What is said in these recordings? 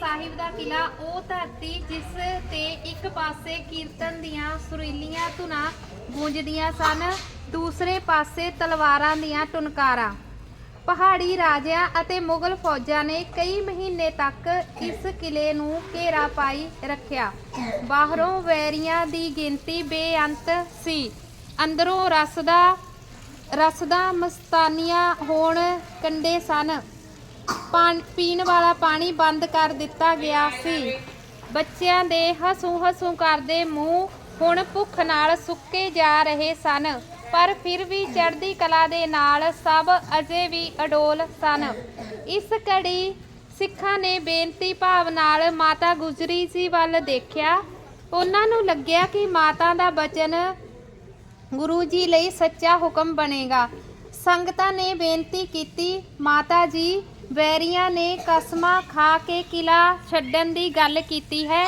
ਸਾਹਿਬ ਦਾ ਕਿਲਾ ਉਹ ਧਰਤੀ ਜਿਸ ਤੇ ਇੱਕ ਪਾਸੇ ਕੀਰਤਨ ਦੀਆਂ ਸੁਰੀਲੀਆਂ ਧੁਨਾਂ ਗੂੰਜਦੀਆਂ ਸਨ, ਦੂਸਰੇ ਪਾਸੇ ਤਲਵਾਰਾਂ ਦੀਆਂ ਟੁਨਕਾਰਾਂ। ਪਹਾੜੀ ਰਾਜਿਆਂ ਅਤੇ ਮੁਗਲ ਫੌਜਾਂ ਨੇ ਕਈ ਮਹੀਨੇ ਤੱਕ ਇਸ ਕਿਲੇ ਨੂੰ ਘੇਰਾ ਪਾਈ ਰੱਖਿਆ। ਬਾਹਰੋਂ ਵੈਰੀਆਂ ਦੀ ਗਿਣਤੀ ਬੇਅੰਤ ਸੀ। ਅੰਦਰੋਂ ਰਸਦਾ ਰਸਦਾ ਮਸਤਾਨੀਆਂ ਹੋਣ ਕੰਡੇ ਸਨ। ਪਾਣ- ਪੀਣ ਵਾਲਾ ਪਾਣੀ ਬੰਦ ਕਰ ਦਿੱਤਾ ਗਿਆ ਸੀ। ਬੱਚਿਆਂ ਦੇ ਹਸੂ ਹਸੂ ਕਰਦੇ ਮੂੰਹ ਹੁਣ ਭੁੱਖ ਨਾਲ ਸੁੱਕੇ ਜਾ ਰਹੇ ਸਨ, ਪਰ ਫਿਰ ਵੀ ਚੜ੍ਹਦੀ ਕਲਾ ਦੇ ਨਾਲ ਸਭ ਅਜੇ ਵੀ ਅਡੋਲ ਸਨ। ਇਸ ਘੜੀ ਸਿੱਖਾਂ ਨੇ ਬੇਨਤੀ ਭਾਵ ਨਾਲ ਮਾਤਾ ਗੁਜਰੀ ਜੀ ਵੱਲ ਦੇਖਿਆ। ਉਹਨਾਂ ਨੂੰ ਲੱਗਿਆ ਕਿ ਮਾਤਾ ਦਾ ਬਚਨ ਗੁਰੂ ਜੀ ਲਈ ਸੱਚਾ ਹੁਕਮ ਬਣੇਗਾ। ਸੰਗਤਾਂ ਨੇ ਬੇਨਤੀ ਕੀਤੀ, ਮਾਤਾ ਜੀ, ਵੈਰੀਆਂ ਨੇ ਕਸਮਾਂ ਖਾ ਕੇ ਕਿਲਾ ਛੱਡਣ ਦੀ ਗੱਲ ਕੀਤੀ ਹੈ।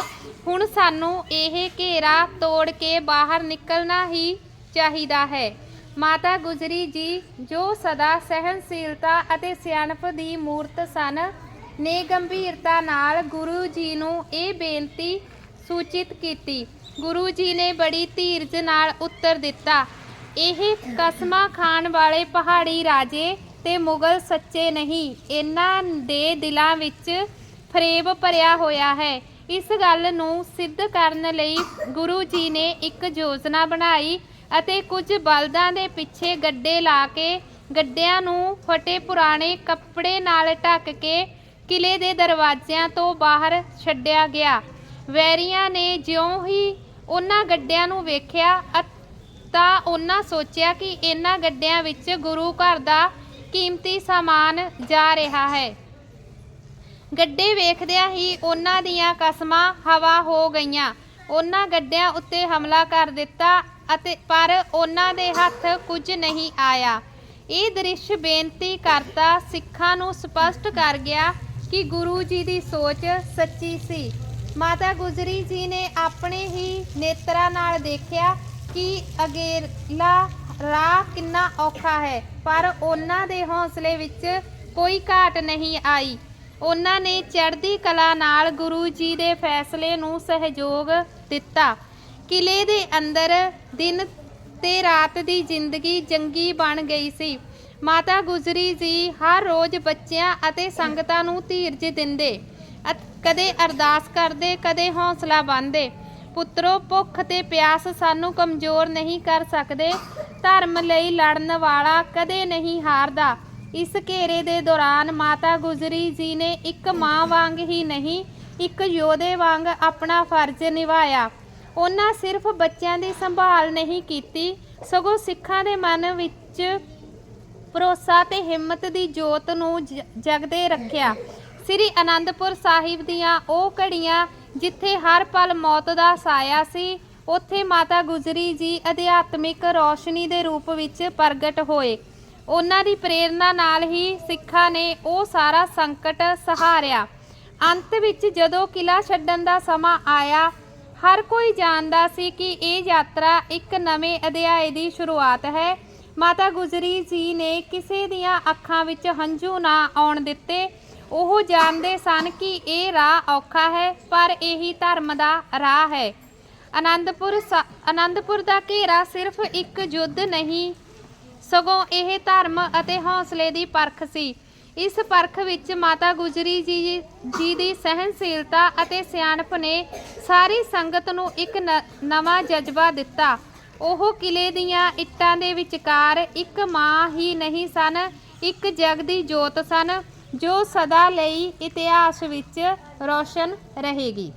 ਹੁਣ ਸਾਨੂੰ ਇਹ ਘੇਰਾ ਤੋੜ ਕੇ ਬਾਹਰ ਨਿਕਲਣਾ ਹੀ ਚਾਹੀਦਾ ਹੈ। ਮਾਤਾ ਗੁਜਰੀ ਜੀ, ਜੋ ਸਦਾ ਸਹਿਨਸ਼ੀਲਤਾ ਅਤੇ ਸਿਆਣਪ ਦੀ ਮੂਰਤ ਸਨ, ਨੇ ਗੰਭੀਰਤਾ ਨਾਲ ਗੁਰੂ ਜੀ ਨੂੰ ਇਹ ਬੇਨਤੀ ਸੂਚਿਤ ਕੀਤੀ। ਗੁਰੂ ਜੀ ਨੇ ਬੜੀ ਧੀਰਜ ਨਾਲ ਉੱਤਰ ਦਿੱਤਾ। ਇਹ ਕਸਮਾਂ ਖਾਣ ਵਾਲੇ ਪਹਾੜੀ ਰਾਜੇ ਤੇ ਮੁਗਲ ਸੱਚੇ ਨਹੀਂ। ਇਹਨਾਂ ਦੇ ਦਿਲਾਂ ਵਿੱਚ ਫਰੇਬ ਭਰਿਆ ਹੋਇਆ ਹੈ। ਇਸ ਗੱਲ ਨੂੰ ਸਿੱਧ ਕਰਨ ਲਈ ਗੁਰੂ ਜੀ ਨੇ ਇੱਕ ਯੋਜਨਾ ਬਣਾਈ ਅਤੇ ਕੁਝ ਬਲਦਾਂ ਦੇ ਪਿੱਛੇ ਗੱਡੇ ਲਾ ਕੇ ਗੱਡਿਆਂ ਨੂੰ ਫਟੇ ਪੁਰਾਣੇ ਕੱਪੜੇ ਨਾਲ ਢੱਕ ਕੇ ਕਿਲੇ ਦੇ ਦਰਵਾਜ਼ਿਆਂ ਤੋਂ ਬਾਹਰ ਛੱਡਿਆ ਗਿਆ। ਵੈਰੀਆਂ ਨੇ ਜਿਉਂ ਹੀ ਉਹਨਾਂ ਗੱਡਿਆਂ ਨੂੰ ਵੇਖਿਆ ਤਾਂ ਉਹਨਾਂ ਸੋਚਿਆ ਕਿ ਇਹਨਾਂ ਗੱਡਿਆਂ ਵਿੱਚ ਗੁਰੂ ਘਰ ਦਾ ਕੀਮਤੀ ਸਾਮਾਨ ਜਾ ਰਿਹਾ ਹੈ। ਗੱਡੇ ਵੇਖਦਿਆਂ ਹੀ ਉਹਨਾਂ ਦੀਆਂ ਕਸਮਾਂ ਹਵਾ ਹੋ ਗਈਆਂ। ਉਹਨਾਂ ਗੱਡਿਆਂ ਉੱਤੇ ਹਮਲਾ ਕਰ ਦਿੱਤਾ ਅਤੇ ਪਰ ਉਹਨਾਂ ਦੇ ਹੱਥ ਕੁਝ ਨਹੀਂ ਆਇਆ। ਇਹ ਦ੍ਰਿਸ਼ ਬੇਨਤੀ ਕਰਤਾ ਸਿੱਖਾਂ ਨੂੰ ਸਪਸ਼ਟ ਕਰ ਗਿਆ ਕਿ ਗੁਰੂ ਜੀ ਦੀ ਸੋਚ ਸੱਚੀ ਸੀ। ਮਾਤਾ ਗੁਜਰੀ ਜੀ ਨੇ ਆਪਣੇ ਹੀ ਨੇਤਰਾਂ ਨਾਲ ਦੇਖਿਆ ਕਿ ਅਗੇਲਾ ਰਾਹ ਕਿੰਨਾ ਔਖਾ ਹੈ, ਪਰ ਉਹਨਾਂ ਦੇ ਹੌਸਲੇ ਵਿੱਚ ਕੋਈ ਘਾਟ ਨਹੀਂ ਆਈ। ਉਹਨਾਂ ਨੇ ਚੜ੍ਹਦੀ ਕਲਾ ਨਾਲ ਗੁਰੂ ਜੀ ਦੇ ਫੈਸਲੇ ਨੂੰ ਸਹਿਯੋਗ ਦਿੱਤਾ। ਕਿਲੇ ਦੇ ਅੰਦਰ ਦਿਨ ਤੇ ਰਾਤ ਦੀ ਜ਼ਿੰਦਗੀ ਜੰਗੀ ਬਣ ਗਈ ਸੀ। ਮਾਤਾ ਗੁਜਰੀ ਜੀ ਹਰ ਰੋਜ਼ ਬੱਚਿਆਂ ਅਤੇ ਸੰਗਤਾਂ ਨੂੰ ਧੀਰਜ ਦਿੰਦੇ ਕਦੇ ਅਰਦਾਸ ਕਰਦੇ, ਕਦੇ ਹੌਸਲਾ ਬੰਨ੍ਹਦੇ। ਪੁੱਤਰੋ, ਭੁੱਖ ਤੇ ਪਿਆਸ ਸਾਨੂੰ ਕਮਜ਼ੋਰ ਨਹੀਂ ਕਰ ਸਕਦੇ। ਧਰਮ ਲਈ ਲੜਨ ਵਾਲਾ ਕਦੇ ਨਹੀਂ ਹਾਰਦਾ। ਇਸ ਘੇਰੇ ਦੇ ਦੌਰਾਨ ਮਾਤਾ ਗੁਜਰੀ ਜੀ ਨੇ ਇੱਕ ਮਾਂ ਵਾਂਗ ਹੀ ਨਹੀਂ, ਇੱਕ ਯੋਧੇ ਵਾਂਗ ਆਪਣਾ ਫਰਜ਼ ਨਿਭਾਇਆ। ਉਹਨਾਂ ਸਿਰਫ ਬੱਚਿਆਂ ਦੀ ਸੰਭਾਲ ਨਹੀਂ ਕੀਤੀ, ਸਗੋਂ ਸਿੱਖਾਂ ਦੇ ਮਨ ਵਿੱਚ ਭਰੋਸਾ ਤੇ ਹਿੰਮਤ ਦੀ ਜੋਤ ਨੂੰ ਜ- ਜਗਦੇ ਰੱਖਿਆ। ਸ੍ਰੀ ਅਨੰਦਪੁਰ ਸਾਹਿਬ ਦੀਆਂ ਉਹ ਘੜੀਆਂ ਜਿੱਥੇ ਹਰ ਪਲ ਮੌਤ ਦਾ ਸਾਇਆ ਸੀ, ਉੱਥੇ ਮਾਤਾ ਗੁਜਰੀ ਜੀ ਅਧਿਆਤਮਿਕ ਰੋਸ਼ਨੀ ਦੇ ਰੂਪ ਵਿੱਚ ਪ੍ਰਗਟ ਹੋਏ। ਉਹਨਾਂ ਦੀ ਪ੍ਰੇਰਣਾ ਨਾਲ ਹੀ ਸਿੱਖਾਂ ਨੇ ਉਹ ਸਾਰਾ ਸੰਕਟ ਸਹਾਰਿਆ। ਅੰਤ ਵਿੱਚ ਜਦੋਂ ਕਿਲਾ ਛੱਡਣ ਦਾ ਸਮਾਂ ਆਇਆ, ਹਰ ਕੋਈ ਜਾਣਦਾ ਸੀ ਕਿ ਇਹ ਯਾਤਰਾ ਇੱਕ ਨਵੇਂ ਅਧਿਆਏ ਦੀ ਸ਼ੁਰੂਆਤ ਹੈ। ਮਾਤਾ ਗੁਜਰੀ ਜੀ ਨੇ ਕਿਸੇ ਦੀਆਂ ਅੱਖਾਂ ਵਿੱਚ ਹੰਝੂ ਨਾ ਆਉਣ ਦਿੱਤੇ ਉਹ ਜਾਣਦੇ ਸਨ ਕਿ ਇਹ ਰਾਹ ਔਖਾ ਹੈ, ਪਰ ਇਹੀ ਧਰਮ ਦਾ ਰਾਹ ਹੈ। ਆਨੰਦਪੁਰ ਸ- ਆਨੰਦਪੁਰ ਦਾ ਘੇਰਾ ਸਿਰਫ ਇੱਕ ਯੁੱਧ ਨਹੀਂ, ਸਗੋਂ ਇਹ ਧਰਮ ਅਤੇ ਹੌਸਲੇ ਦੀ ਪਰਖ ਸੀ। ਇਸ ਪਰਖ ਵਿੱਚ ਮਾਤਾ ਗੁਜਰੀ ਜੀ ਜੀ ਦੀ ਸਹਿਨਸ਼ੀਲਤਾ ਅਤੇ ਸਿਆਣਪ ਨੇ ਸਾਰੀ ਸੰਗਤ ਨੂੰ ਇੱਕ ਨ- ਨਵਾਂ ਜਜ਼ਬਾ ਦਿੱਤਾ। ਉਹ ਕਿਲੇ ਦੀਆਂ ਇੱਟਾਂ ਦੇ ਵਿਚਕਾਰ ਇੱਕ ਮਾਂ ਹੀ ਨਹੀਂ ਸਨ, ਇੱਕ ਜਗ ਦੀ ਜੋਤ ਸਨ। ਜੋ ਸਦਾ ਲਈ ਇਤਿਹਾਸ ਵਿੱਚ ਰੌਸ਼ਨ ਰਹੇਗੀ।